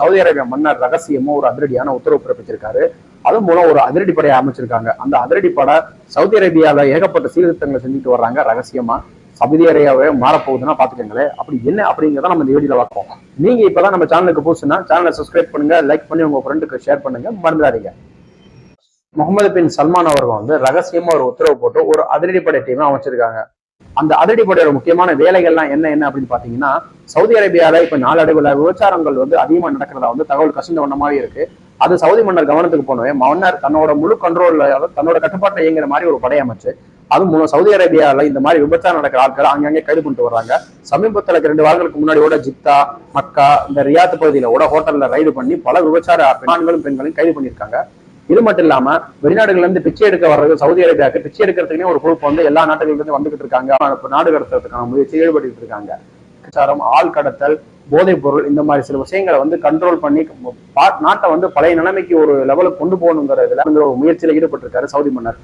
Saudi Arabia மன்னர் ரகசியமா ஒரு அதிரடியான உத்தரவு பிறப்பிச்சிருக்காரு. அது மூலம் ஒரு அதிரடி படையை அமைச்சிருக்காங்க. அந்த அதிரடி படை சவுதி அரேபியால ஏகப்பட்ட சீர்திருத்தங்களை செஞ்சுட்டு வர்றாங்க. ரகசியமா சவுதி அரேபியாவே மாறப்போகுதுன்னா பாத்துக்கோங்களேன் அப்படி என்ன அப்படிங்கிறத நம்ம இந்த வீடியோல பார்ப்போம். நீங்க இப்பதான் நம்ம சேனலுக்கு புதுசுன்னா சேனலை சப்ஸ்கிரைப் பண்ணுங்க லைக் பண்ணி உங்க ஃப்ரெண்டுக்கு ஷேர் பண்ணுங்க. மறந்துடாதீங்க. முகமது பின் சல்மான் அவர்கள் வந்து ரகசியமா ஒரு உத்தரவு போட்டு ஒரு அதிரடிப்படை டீமை அமைச்சிருக்காங்க. அந்த அதிரடிப்படையோட முக்கியமான வேலைகள்லாம் என்ன என்ன அப்படின்னு பாத்தீங்கன்னா சவுதி அரேபியால இப்ப நாளடைவுல விபச்சாரங்கள் வந்து அதிகமா நடக்கிறதா வந்து தகவல் கசிந்த வண்ணமாவே இருக்கு. அது சவுதி மன்னர் கவனத்துக்கு போனவே மன்னர் தன்னோட முழு கண்ட்ரோல்ல தன்னோட கட்டுப்பாட்டை இயங்குற மாதிரி ஒரு படை அமைச்சு அது மூலம் சவுதி அரேபியாவில் இந்த மாதிரி விபச்சாரம் நடக்கிற ஆட்கள் அங்கங்கே கைது பண்ணிட்டு வர்றாங்க. சமீபத்தில் ரெண்டு வாரங்களுக்கு முன்னாடி கூட ஜித்தா மக்கா இந்த ரியாத் பகுதியில கூட ஹோட்டல்ல ரைடு பண்ணி பல விபச்சார ஆண்களும் பெண்களையும் கைது பண்ணியிருக்காங்க. இது மட்டும் இல்லாம வெளிநாடுகள்ல இருந்து பிச்சை எடுக்க வர்றது சவுதி அரேபியாவுக்கு பிச்சை எடுக்கிறதுக்குனே ஒரு குரூப் வந்து எல்லா நாடுகள்ல இருந்து வந்துகிட்டு இருக்காங்க. நாடு கடத்துறதுக்கான முயற்சி ஈடுபட்டு இருக்காங்க. கலாச்சாரம் ஆள் கடத்தல் போதைப் பொருள் இந்த மாதிரி சில விஷயங்களை வந்து கண்ட்ரோல் பண்ணி நாட்டை வந்து பழைய நிலைமைக்கு ஒரு லெவலுக்கு கொண்டு போகணுங்கிற இதுல ஒரு முயற்சியில ஈடுபட்டிருக்காரு சவுதி மன்னர்.